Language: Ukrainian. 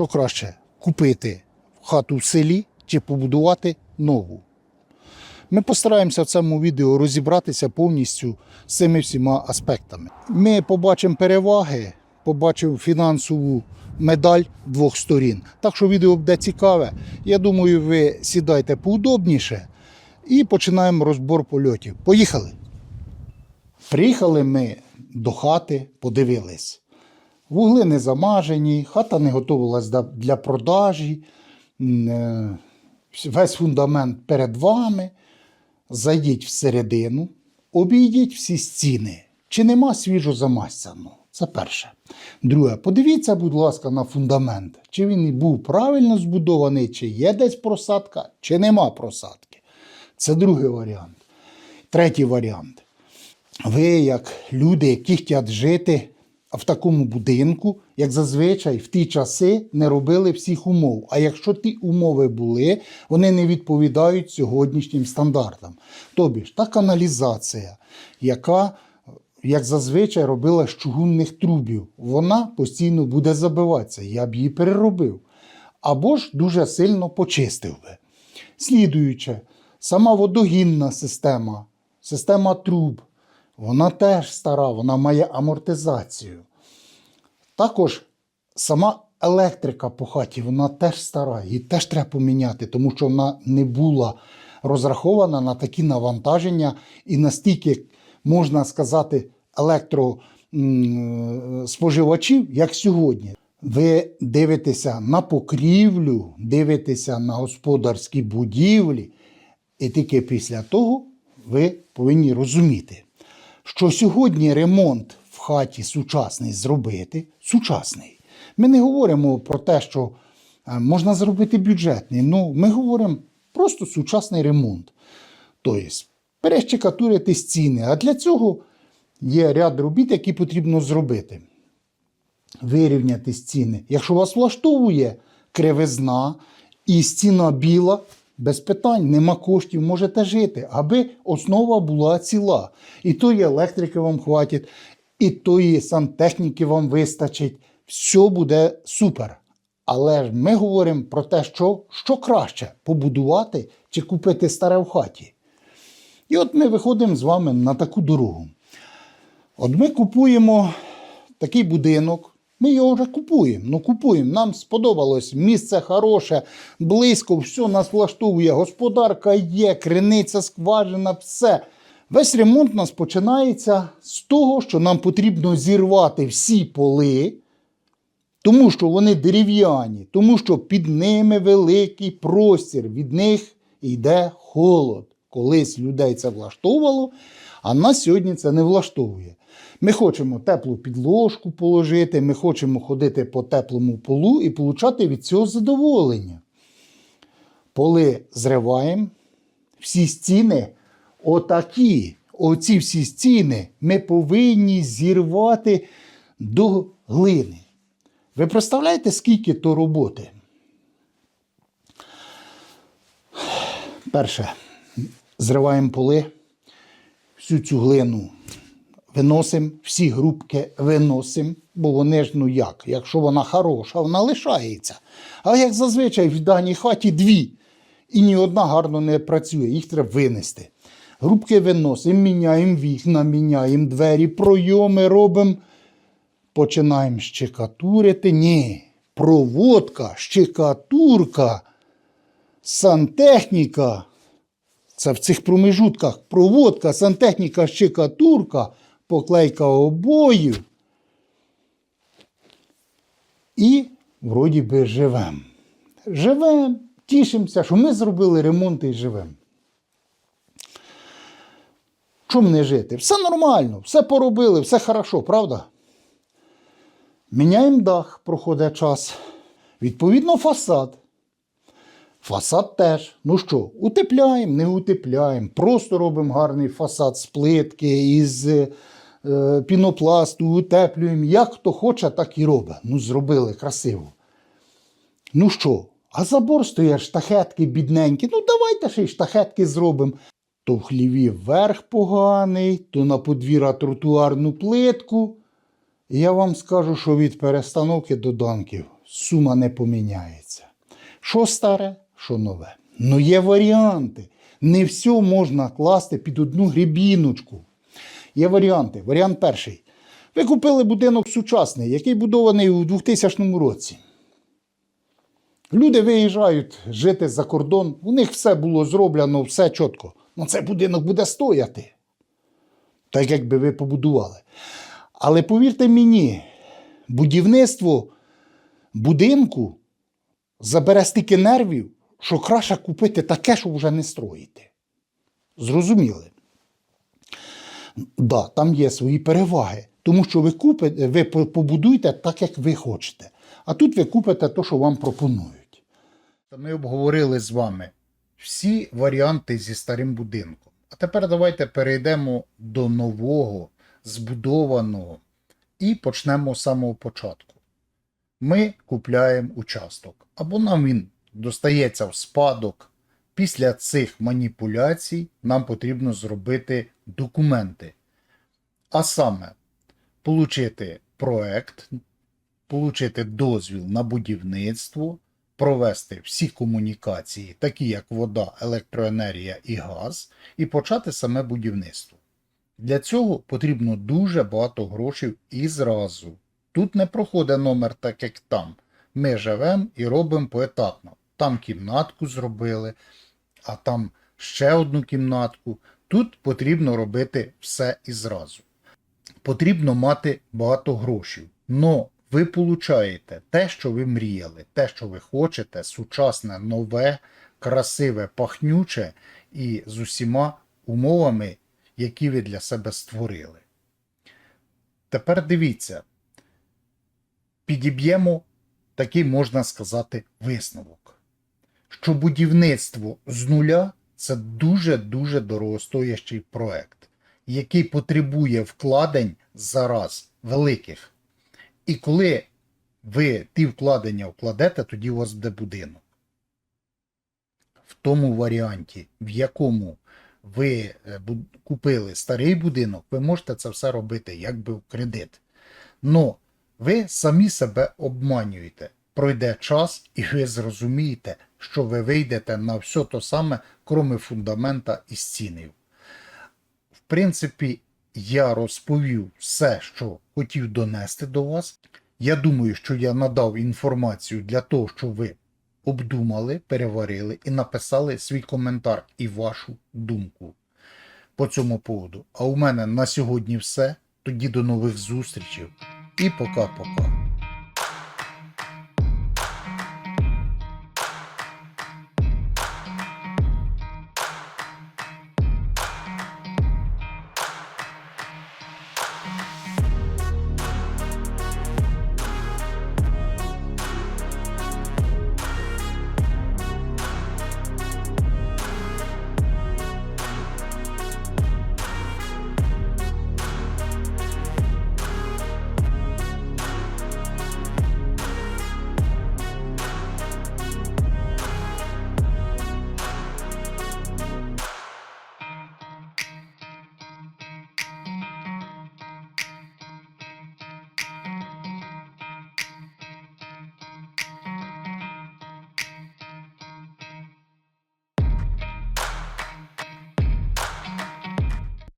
Що краще купити хату в селі чи побудувати нову? Ми постараємося в цьому відео розібратися повністю з цими всіма аспектами. Ми побачимо переваги, побачимо фінансову медаль двох сторін. Так що відео буде цікаве. Я думаю, ви сідайте поудобніше і починаємо розбор польотів. Поїхали! Приїхали ми до хати, подивились. Вугли не замажені, хата не готувалась для продажі, е, весь фундамент перед вами. Зайдіть всередину, обійдіть всі стіни. Чи нема свіжо замастяного? Це перше. Друге, подивіться, будь ласка, на фундамент. Чи він був правильно збудований, чи є десь просадка, чи нема просадки. Це другий варіант. Третій варіант. Ви, як люди, які хочуть жити в такому будинку, як зазвичай в ті часи не робили всіх умов. А якщо ті умови були, вони не відповідають сьогоднішнім стандартам. Тобі ж та каналізація, яка, як зазвичай, робила з чугунних трубів, вона постійно буде забиватися. Я б її переробив. Або ж дуже сильно почистив би. Слідуюче, сама водогінна система, система труб, вона теж стара, вона має амортизацію. Також сама електрика по хаті, вона теж стара, її теж треба поміняти, тому що вона не була розрахована на такі навантаження і настільки, можна сказати, електроспоживачів, як сьогодні. Ви дивитеся на покрівлю, дивитеся на господарські будівлі, і тільки після того ви повинні розуміти, що сьогодні ремонт в хаті сучасний зробити сучасний. Ми не говоримо про те, що е, можна зробити бюджетний. Ну, ми говоримо просто сучасний ремонт. Тобто перещекатурити стіни. А для цього є ряд робіт, які потрібно зробити вирівняти стіни. Якщо вас влаштовує кривизна і стіна біла, без питань, нема коштів, можете жити, аби основа була ціла. І тої електрики вам хватить, і тої сантехніки вам вистачить. Все буде супер. Але ж ми говоримо про те, що, що краще побудувати чи купити старе в хаті. І от ми виходимо з вами на таку дорогу. От ми купуємо такий будинок. Ми його вже купуємо. Ну, купуємо. Нам сподобалось. Місце хороше, близько, все нас влаштовує. Господарка є, криниця, скважина, все. Весь ремонт у нас починається з того, що нам потрібно зірвати всі поли, тому що вони дерев'яні, тому що під ними великий простір, від них йде холод. Колись людей це влаштовувало, а нас сьогодні це не влаштовує. Ми хочемо теплу підложку положити, ми хочемо ходити по теплому полу і получати від цього задоволення. Поли зриваємо, всі стіни отакі, оці всі стіни ми повинні зірвати до глини. Ви представляєте, скільки то роботи? Перше, зриваємо поли, всю цю глину виносимо, всі грубки виносимо, бо вони ж ну як, якщо вона хороша, вона лишається. А як зазвичай в даній хаті дві, і ні одна гарно не працює, їх треба винести. Грубки виносимо, міняємо вікна, міняємо двері, пройоми робимо. Починаємо щекатурити. Ні, проводка, щекатурка, сантехніка. Це в цих промежутках проводка, сантехніка, щекатурка, поклейка обоїв. І вроді би живемо. Живемо, тішимося, що ми зробили ремонт і живемо. Чому не жити? Все нормально, все поробили, все хорошо, правда? Міняємо дах, проходить час. Відповідно, фасад. Фасад теж. Ну що, утепляємо, не утепляємо. Просто робимо гарний фасад з плитки, із пінопласту, утеплюємо. Як хто хоче, так і робить. Ну, зробили красиво. Ну що, а забор стоять штахетки бідненькі. Ну, давайте ще й штахетки зробимо. То в хліві верх поганий, то на подвір'я тротуарну плитку. Я вам скажу, що від перестановки до данків сума не поміняється. Що старе, що нове. Ну є варіанти. Не все можна класти під одну грібіночку. Є варіанти. Варіант перший. Ви купили будинок сучасний, який будований у 2000 році. Люди виїжджають жити за кордон, у них все було зроблено, все чітко. Ну цей будинок буде стояти. Так якби ви побудували. Але повірте мені, будівництво будинку забере стільки нервів, що краще купити таке, що вже не строїти. Зрозуміли? Да, там є свої переваги. Тому що ви купите, ви побудуєте так, як ви хочете. А тут ви купите те, що вам пропонують. Ми обговорили з вами всі варіанти зі старим будинком. А тепер давайте перейдемо до нового, збудованого і почнемо з самого початку. Ми купляємо участок, або нам він достається в спадок. Після цих маніпуляцій нам потрібно зробити документи. А саме, получити проект, получити дозвіл на будівництво, провести всі комунікації, такі як вода, електроенергія і газ, і почати саме будівництво. Для цього потрібно дуже багато грошей і зразу. Тут не проходить номер так, як там. Ми живемо і робимо поетапно. Там кімнатку зробили, а там ще одну кімнатку. Тут потрібно робити все і зразу. Потрібно мати багато грошей. Но ви получаєте те, що ви мріяли, те, що ви хочете, сучасне, нове, красиве, пахнюче і з усіма умовами, які ви для себе створили. Тепер дивіться, підіб'ємо такий, можна сказати, висновок, що будівництво з нуля це дуже-дуже дорогостоящий проект, який потребує вкладень зараз великих. І коли ви ті вкладення вкладете, тоді у вас буде будинок. В тому варіанті, в якому ви е, купили старий будинок, ви можете це все робити якби в кредит. Но ви самі себе обманюєте. Пройде час, і ви зрозумієте, що ви вийдете на все то саме, кроме фундамента і стінів. В принципі, я розповів все, що хотів донести до вас. Я думаю, що я надав інформацію для того, щоб ви обдумали, переварили і написали свій коментар і вашу думку по цьому поводу. А у мене на сьогодні все. Тоді до нових зустрічей і пока-пока.